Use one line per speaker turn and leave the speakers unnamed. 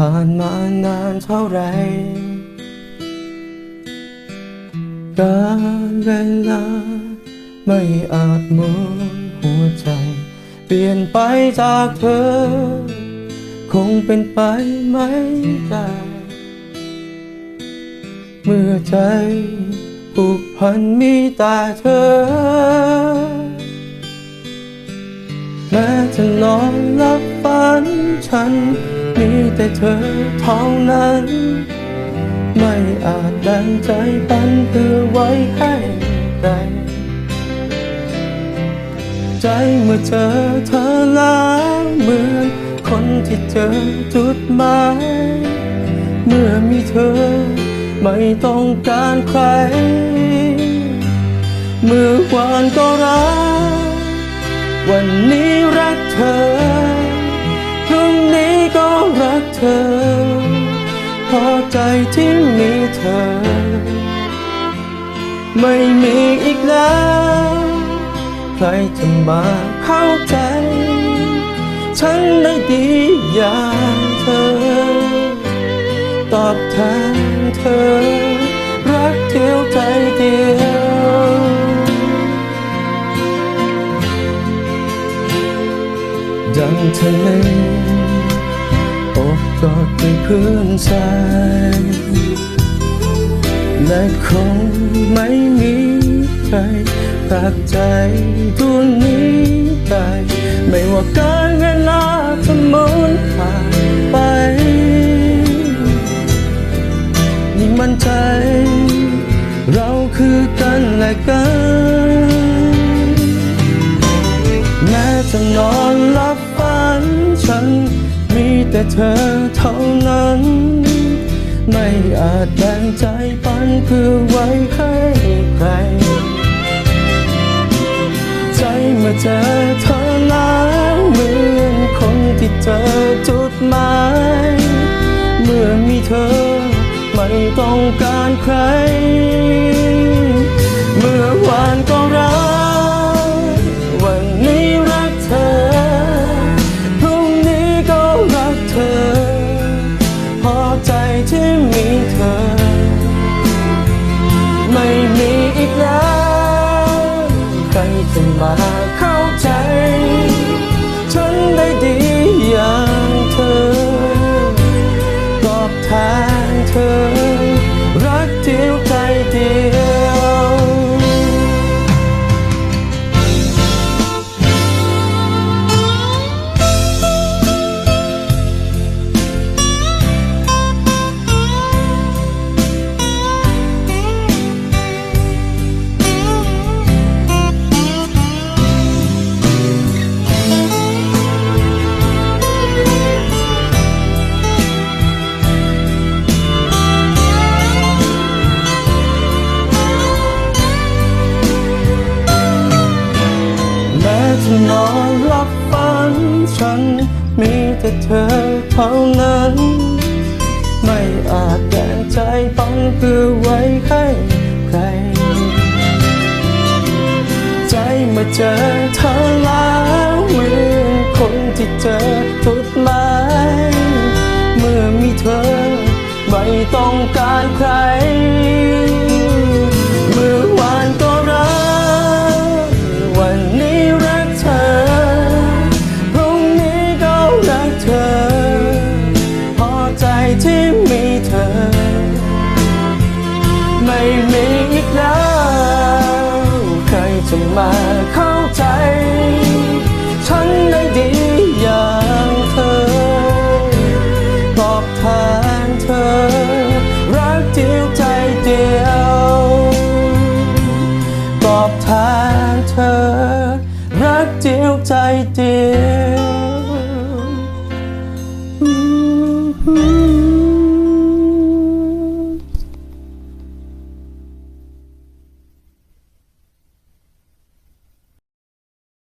ผ่านมานานเท่าไรการเวลาไม่อาจมุนหัวใจ เปลี่ยนไปจากเธอ คงเป็นไปไม่ได้เมื่อใจผูกพันมีแต่เธอ แม้จะนอนหลับฝันฉัน มีแต่เธอเท่านั้น ไม่อาจแบ่งใจปันเพื่อไว้ให้ใครใจเมื่อเจอเธอแล้วเหมือนคนที่เจอจุดหมายเมื่อมีเธอไม่ต้องการใคร เมื่อวานก็รัก ใจที่มีเธอ ไม่มีอีกแล้ว ใครจะมาเข้าใจ ฉันได้ดีอย่างเธอ ตอบแทนเธอ รักเดียวใจเดียวดังทะเล กอดด้วยเพื่อนสายและคงไม่มีใครตักใจดวนี้ได้ไม่ว่าการเวลาจะหมุนผ่านไปยิ่งมั่นใจ เราคือกันและกันแม้จะนอนหลับฝันฉัน แต่เธอเท่านั้น ไม่อาจแบ่งใจปันเพื่อไว้ให้ใคร ใจเมื่อเจอเธอแล้วเหมือนคนที่เจอจุดหมาย เมื่อมีเธอไม่ต้องการใคร ทางเธอ รักเดียวใจเดียว จะนอนหลับฝันฉันมีแต่เธอเท่านั้น ไม่อาจแบ่งใจปันเพื่อไว้ให้ใคร ใจมื่อเจอเธอแล้วเหมือนคนที่เจอจุดหมายเมื่อมีเธอไม่ต้องการใคร อบแทนเธอ รักเดียวใจเดียว